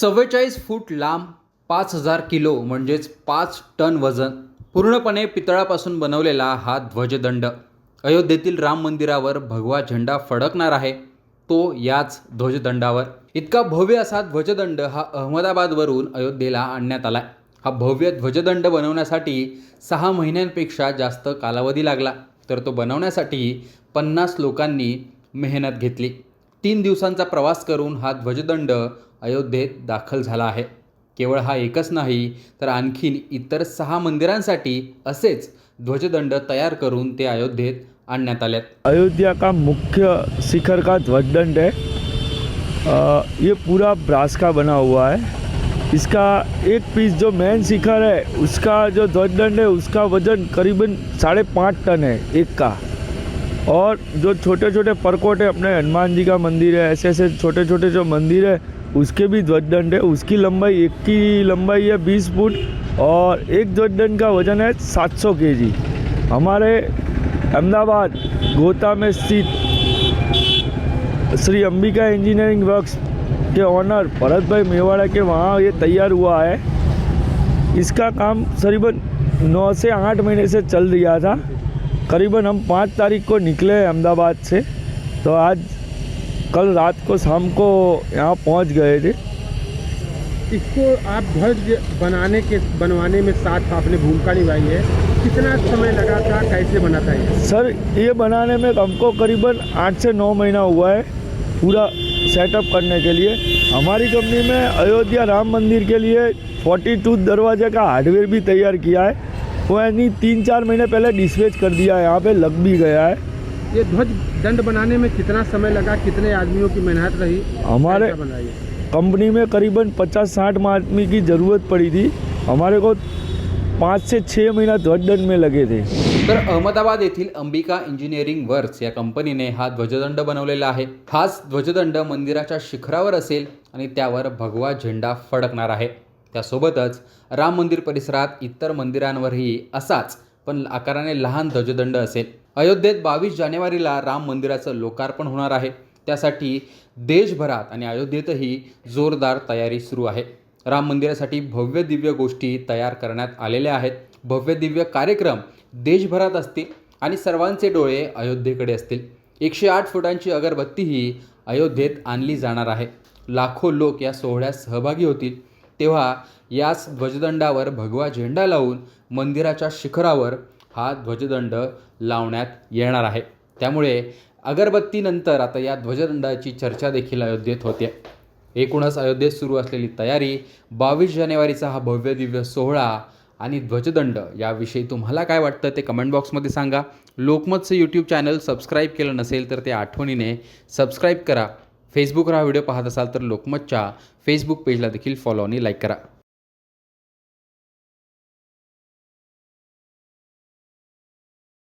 चव्वेचाळीस फूट लांब पाच हजार किलो म्हणजेच पाच टन वजन पूर्णपणे पितळापासून बनवलेला हा ध्वजदंड. अयोध्येतील राम मंदिरावर भगवा झेंडा फडकणार आहे तो याच ध्वजदंडावर. इतका भव्य असा ध्वजदंड हा अहमदाबादवरून अयोध्येला आणण्यात आला हा भव्य ध्वजदंड बनवण्यासाठी सहा महिन्यांपेक्षा जास्त कालावधी लागला तर तो बनवण्यासाठी पन्नास लोकांनी मेहनत घेतली. तीन दिवसांचा प्रवास करून हा ध्वजदंड अयोध्येत दाखल झाला आहे. केवळ हा एकच नाही तर आणखीन इतर सहा मंदिरांसाठी असेच ध्वजदंड तयार करून ते अयोध्येत आणण्यात आले अयोध्या का मुख्य शिखर का ध्वजदंड है? ये पूरा ब्रास का बना हुआ है। इसका एक पीस जो मेन शिखर है उसका जो ध्वजदंड है उसका वजन करीबन साढ़े पाँच टन है एक का। और जो छोटे छोटे परकोट है अपने हनुमान जी का मंदिर है ऐसे ऐसे छोटे छोटे जो मंदिर है उसके भी ध्वजदंड है, उसकी लंबाई एक की लंबाई है बीस फुट और एक ध्वजदंड का वज़न है सात सौ के जी हमारे अहमदाबाद, गोता में स्थित श्री अंबिका इंजीनियरिंग वर्क्स के ऑनर भरत भाई मेवाड़ा के वहाँ ये तैयार हुआ है। इसका काम करीबन नौ से आठ महीने से चल रहा था। करीबन हम पाँच तारीख को निकले अहमदाबाद से। तो आज कल रात को शाम को यहाँ पहुँच गए थे। इसको आप ध्वज बनाने के बनवाने में साथ आपने भूमिका निभाई है। कितना समय लगा था? कैसे बना था ये? सर ये बनाने में हमको करीबन आठ से नौ महीना हुआ है पूरा सेटअप करने के लिए। हमारी कंपनी में अयोध्या राम मंदिर के लिए 42 दरवाजे का हार्डवेयर भी तैयार किया है। वो यानी तीन चार महीने पहले डिस्पैच कर दिया है। यहाँ पे लग भी गया है। ये ध्वज दंड बनाने में कितना समय लगा? कितने आदमियों की मेहनत रही? हमारे कंपनी में करीबन 50-60 आदमी की ज़रूरत पड़ी थी। हमारे को पाँच से छः महीना ध्वजदंड में लगे थे। तर अहमदाबाद येथील अंबिका इंजिनिअरिंग वर्क्स या कंपनीने हा ध्वजदंड बनवलेला आहे. हाच ध्वजदंड मंदिराच्या शिखरावर असेल आणि त्यावर भगवा झेंडा फडकणार आहे. त्यासोबतच राम मंदिर परिसरात इतर मंदिरांवरही असाच पण आकाराने लहान ध्वजदंड असेल. अयोध्येत बावीस जानेवारीला राम मंदिराचं लोकार्पण होणार आहे. त्यासाठी देशभरात आणि अयोध्येतही जोरदार तयारी सुरू आहे. राम मंदिरासाठी भव्य दिव्य गोष्टी तयार करण्यात आलेल्या आहेत. भव्य दिव्य कार्यक्रम देशभरात असतील आणि सर्वांचे डोळे अयोध्येकडे असतील. एकशे आठ फुटांची अगरबत्तीही अयोध्येत आणली जाणार आहे. लाखो लोक या सोहळ्यात सहभागी होतील. तेव्हा याच ध्वजदंडावर भगवा झेंडा लावून मंदिराच्या शिखरावर हा ध्वजदंड लावण्यात येणार आहे. त्यामुळे अगरबत्तीनंतर आता या ध्वजदंडाची चर्चा देखील अयोध्येत होते. एकूणच अयोध्येत सुरू असलेली तयारी बावीस जानेवारीचा हा भव्य दिव्य सोहळा आणि ध्वजदंड याविषयी तुम्हाला काय वाटतं ते कमेंट बॉक्समध्ये सांगा. लोकमतचं यूट्यूब चॅनल सबस्क्राईब केलं नसेल तर ते आठवणीने सबस्क्राईब करा. फेसबुकवर हा व्हिडिओ पाहत असाल तर लोकमतच्या फेसबुक पेजला देखील फॉलो आणि लाईक करा.